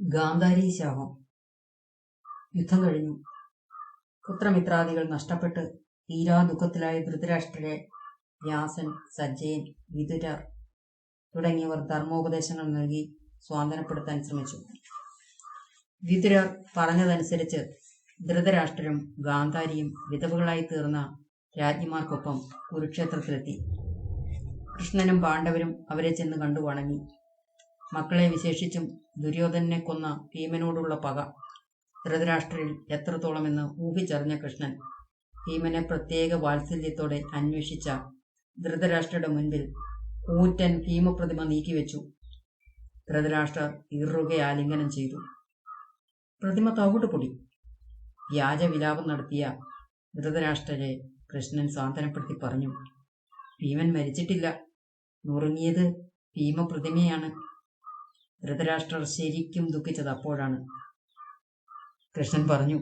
ഗാന്ധാരി ശാപം യുദ്ധം കഴിഞ്ഞു. പുത്രമിത്രാദികൾ നഷ്ടപ്പെട്ട് തീരാ ദുഃഖത്തിലായ ധൃതരാഷ്ട്രരെ വ്യാസൻ സജ്ജയൻ വിതുരർ തുടങ്ങിയവർ ധർമ്മോപദേശങ്ങൾ നൽകി സ്വാതന്ത്ര്യപ്പെടുത്താൻ ശ്രമിച്ചു. വിതുരർ പറഞ്ഞതനുസരിച്ച് ധൃതരാഷ്ട്രരും ഗാന്ധാരിയും വിധവകളായി തീർന്ന രാജ്ഞിമാർക്കൊപ്പം കുരുക്ഷേത്രത്തിലെത്തി. കൃഷ്ണനും പാണ്ഡവരും അവരെ ചെന്ന് കണ്ടു വണങ്ങി. മക്കളെ വിശേഷിച്ചും ദുര്യോധനനെ കൊന്ന ഭീമനോടുള്ള പക. ധൃതരാഷ്ട്രയിൽ എത്രത്തോളമെന്ന് ഊഹിച്ചറിഞ്ഞ കൃഷ്ണൻ ഭീമനെ പ്രത്യേക വാത്സല്യത്തോടെ അന്വേഷിച്ച ധൃതരാഷ്ട്രയുടെ മുൻപിൽ കൂറ്റൻ ഭീമപ്രതിമ നീക്കിവെച്ചു. ധൃതരാഷ്ട്രർ ഇറുകെ ആലിംഗനം ചെയ്തു. പ്രതിമ തവിട്ടുപൊടി വ്യാജവിലാപം നടത്തിയ ധൃതരാഷ്ട്രരെ കൃഷ്ണൻ സാന്ത്വനപ്പെടുത്തി പറഞ്ഞു ഭീമൻ മരിച്ചിട്ടില്ല. നുറുങ്ങിയത് ഭീമപ്രതിമയാണ്. ധൃതരാഷ്ട്രർ ശരിക്കും ദുഃഖിച്ചത് അപ്പോഴാണ്. കൃഷ്ണൻ പറഞ്ഞു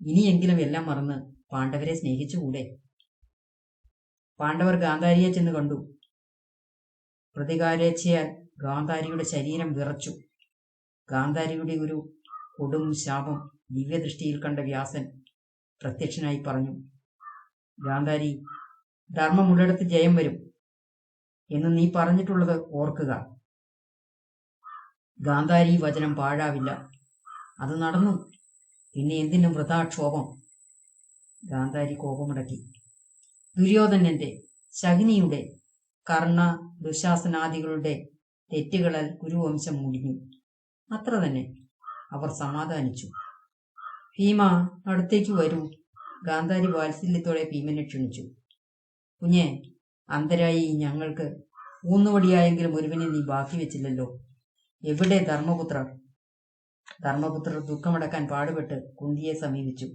ഇനിയെങ്കിലും എല്ലാം മറന്ന് പാണ്ഡവരെ സ്നേഹിച്ചുകൂടെ? പാണ്ഡവർ ഗാന്ധാരിയെ ചെന്ന് കണ്ടു. പ്രതികാരേച്ഛയാൽ ഗാന്ധാരിയുടെ ശരീരം വിറച്ചു. ഗാന്ധാരിയുടെ ഒരു കൊടും ശാപം ദിവ്യദൃഷ്ടിയിൽ കണ്ട വ്യാസൻ പ്രത്യക്ഷനായി പറഞ്ഞു ഗാന്ധാരി ധർമ്മമുള്ളിടത്ത് ജയം വരും എന്ന് നീ പറഞ്ഞിട്ടുള്ളത് ഓർക്കുക. ഗാന്ധാരി വചനം പാഴാവില്ല. അത് നടന്നു. പിന്നെ എന്തിനും വൃതാക്ഷോഭം ഗാന്ധാരി കോപമടക്കി. ദുര്യോധനന്റെ ശഗ്നിയുടെ കർണ ദുശാസനാദികളുടെ തെറ്റുകളാൽ കുരുവംശം മുടിഞ്ഞു. അത്ര തന്നെ. അവർ സമാധാനിച്ചു. ഭീമ അടുത്തേക്ക് വരൂ. ഗാന്ധാരി വാത്സല്യത്തോടെ ഭീമനെ ക്ഷണിച്ചു. കുഞ്ഞെ അന്തരായി ഞങ്ങൾക്ക് ഊന്നുവടിയായെങ്കിലും ഒരുവനെ നീ ബാക്കി വെച്ചില്ലല്ലോ. എവിടെ ധർമ്മപുത്രർ ധർമ്മപുത്രർ ദുഃഖമടക്കാൻ പാടുപെട്ട് കുന്തിയെ സമീപിച്ചു.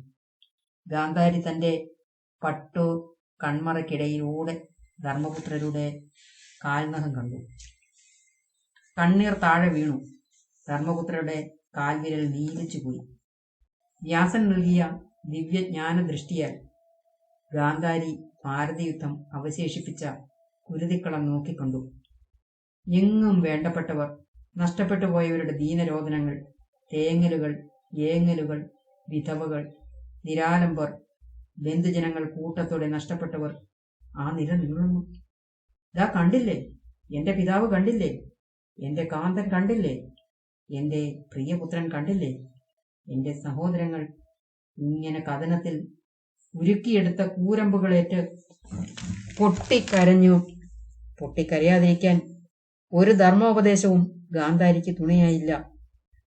ഗാന്ധാരി തന്റെ പട്ടു കൺമറയ്ക്കിടയിലൂടെ ധർമ്മപുത്രരുടെ കാൽനഖം കണ്ടു. കണ്ണീർ താഴെ വീണു. ധർമ്മപുത്രരുടെ കാൽവിരൽ നീലിച്ചുപോയി വ്യാസൻ നൽകിയ ദിവ്യജ്ഞാന ദൃഷ്ടിയാൽ ഗാന്ധാരി ഭാരതയുദ്ധം അവശേഷിപ്പിച്ച കുരുതിക്കളം നോക്കിക്കണ്ടു. എങ്ങും വേണ്ടപ്പെട്ടവർ നഷ്ടപ്പെട്ടു പോയവരുടെ ദീനരോധനങ്ങൾ തേങ്ങലുകൾ ഏങ്ങലുകൾ വിധവകൾ നിരാലംബർ ബന്ധുജനങ്ങൾ കൂട്ടത്തോടെ നഷ്ടപ്പെട്ടവർ ആ നിര നീളുന്നു ദാ കണ്ടില്ലേ? എന്റെ പിതാവ് കണ്ടില്ലേ? എന്റെ കാന്തൻ കണ്ടില്ലേ? എന്റെ പ്രിയപുത്രൻ കണ്ടില്ലേ? എന്റെ സഹോദരങ്ങൾ ഇങ്ങനെ കഥനത്തിൽ ഉരുക്കിയെടുത്ത കൂരമ്പുകളേറ്റ് പൊട്ടിക്കരഞ്ഞു പൊട്ടിക്കരയാതിരിക്കാൻ ഒരു ധർമ്മോപദേശവും ഗാന്ധാരിക്ക് തുണയായില്ല.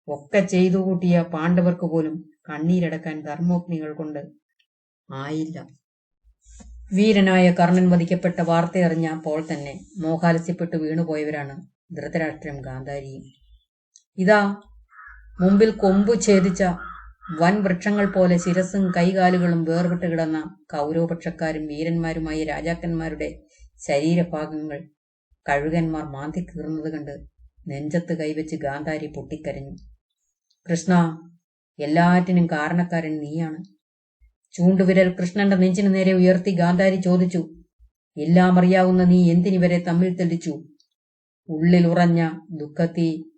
ഒക്കെ ചെയ്തു കൂട്ടിയ പാണ്ഡവർക്ക് പോലും കണ്ണീരടക്കാൻ ധർമ്മോഗ്നികൾ കൊണ്ട് ആയില്ല. വീരനായ കർണൻ വധിക്കപ്പെട്ട വാർത്തയറിഞ്ഞ അപ്പോൾ തന്നെ മോഹാലസ്യപ്പെട്ട് വീണുപോയവരാണ് ധൃതരാഷ്ട്രം ഗാന്ധാരിയും ഇതാ മുമ്പിൽ കൊമ്പു ഛേദിച്ച വൻ വൃക്ഷങ്ങൾ പോലെ ശിരസും കൈകാലുകളും വേർവിട്ട് കിടന്ന കൗരവപക്ഷക്കാരും വീരന്മാരുമായ രാജാക്കന്മാരുടെ ശരീരഭാഗങ്ങൾ കഴുകന്മാർ മാന്തി കീറുന്നത് കണ്ട് നെഞ്ചത്ത് കൈവച്ച് ഗാന്ധാരി പൊട്ടിക്കരഞ്ഞു. കൃഷ്ണ എല്ലാറ്റിനും കാരണക്കാരൻ നീയാണ്. ചൂണ്ടുവിരൽ കൃഷ്ണന്റെ നെഞ്ചിനു നേരെ ഉയർത്തി ഗാന്ധാരി ചോദിച്ചു എല്ലാം അറിയാവുന്ന നീ എന്തിനിവരെ തമ്മിൽ തെളിച്ചു? ഉള്ളിൽ ഉറഞ്ഞ ദുഃഖത്തി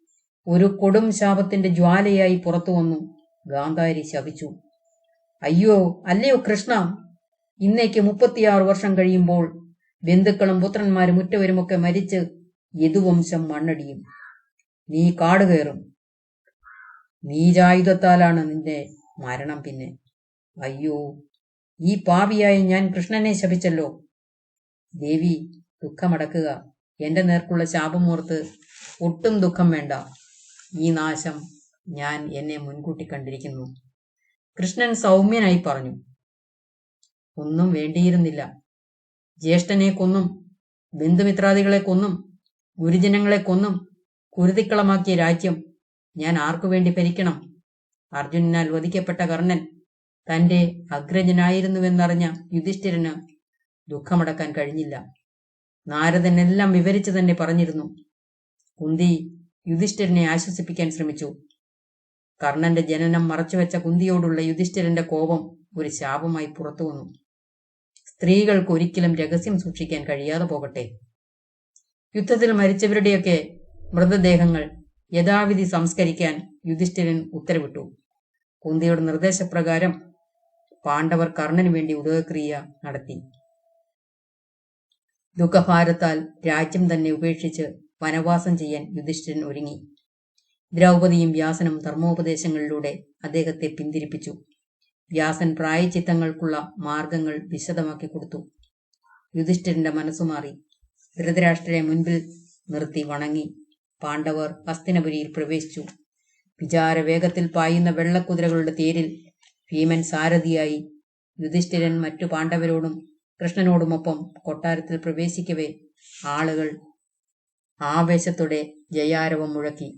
ഒരു കൊടും ശാപത്തിന്റെ ജ്വാലയായി പുറത്തു വന്നു. ഗാന്ധാരി ശപിച്ചു. അയ്യോ അല്ലയോ കൃഷ്ണ ഇന്നേക്ക് മുപ്പത്തിയാറ് വർഷം കഴിയുമ്പോൾ ബന്ധുക്കളും പുത്രന്മാരും ഉറ്റവരുമൊക്കെ മരിച്ച് യദുവംശം മണ്ണടിയും. നീ കാട് കയറും. നീരായുധത്താലാണ് നിന്റെ മരണം പിന്നെ. അയ്യോ ഈ പാവിയായ ഞാൻ കൃഷ്ണനെ ശപിച്ചല്ലോ. ദേവി ദുഃഖമടക്കുക. എന്റെ നേർക്കുള്ള ശാപമൂർത്ത് ഒട്ടും ദുഃഖം വേണ്ട. ഈ നാശം ഞാൻ എന്നെ മുൻകൂട്ടി കണ്ടിരിക്കുന്നു. കൃഷ്ണൻ സൗമ്യനായി പറഞ്ഞു. ഒന്നും വേണ്ടിയിരുന്നില്ല. ജ്യേഷ്ഠനെ കൊന്നും ബന്ധുമിത്രാദികളെ കൊന്നും ഗുരുജനങ്ങളെ കൊന്നും കുരുതിക്കളമാക്കിയ രാജ്യം ഞാൻ ആർക്കു വേണ്ടി ഭരിക്കണം? അർജുനനാൽ വധിക്കപ്പെട്ട കർണൻ തന്റെ അഗ്രജനായിരുന്നുവെന്നറിഞ്ഞ യുധിഷ്ഠിരന് ദുഃഖമടക്കാൻ കഴിഞ്ഞില്ല. നാരദൻ എല്ലാം വിവരിച്ചു തന്നെ പറഞ്ഞിരുന്നു. കുന്തി യുധിഷ്ഠിരനെ ആശ്വസിപ്പിക്കാൻ ശ്രമിച്ചു. കർണന്റെ ജനനം മറച്ചുവെച്ച കുന്തിയോടുള്ള യുധിഷ്ഠിരന്റെ കോപം ഒരു ശാപമായി പുറത്തു വന്നു സ്ത്രീകൾക്ക് ഒരിക്കലും രഹസ്യം സൂക്ഷിക്കാൻ കഴിയാതെ പോകട്ടെ. യുദ്ധത്തിൽ മരിച്ചവരുടെയൊക്കെ മൃതദേഹങ്ങൾ യഥാവിധി സംസ്കരിക്കാൻ യുധിഷ്ഠിരൻ ഉത്തരവിട്ടു. കുന്തിയുടെ നിർദ്ദേശപ്രകാരം പാണ്ഡവർ കർണന് വേണ്ടി ഉദകക്രിയ നടത്തി. ദുഃഖഭാരത്താൽ രാജ്യം തന്നെ ഉപേക്ഷിച്ച് വനവാസം ചെയ്യാൻ യുധിഷ്ഠിരൻ ഒരുങ്ങി. ദ്രൗപദിയും വ്യാസനും ധർമ്മോപദേശങ്ങളിലൂടെ അദ്ദേഹത്തെ പിന്തിരിപ്പിച്ചു. വ്യാസൻ പ്രായച്ചിത്തങ്ങൾക്കുള്ള മാർഗങ്ങൾ വിശദമാക്കി കൊടുത്തു. യുധിഷ്ഠിരന്റെ മനസ്സുമാറി ധൃതരാഷ്ട്രരെ മുൻപിൽ നിർത്തി വണങ്ങി. പാണ്ഡവർ ഹസ്തിനപുരിയിൽ പ്രവേശിച്ചു. വിചാരവേഗത്തിൽ പായുന്ന വെള്ളക്കുതിരകളുടെ തേരിൽ ഭീമൻ സാരഥിയായി. യുധിഷ്ഠിരൻ മറ്റു പാണ്ഡവരോടും കൃഷ്ണനോടുമൊപ്പം കൊട്ടാരത്തിൽ പ്രവേശിക്കവേ ആളുകൾ ആവേശത്തോടെ ജയാരവം മുഴക്കി.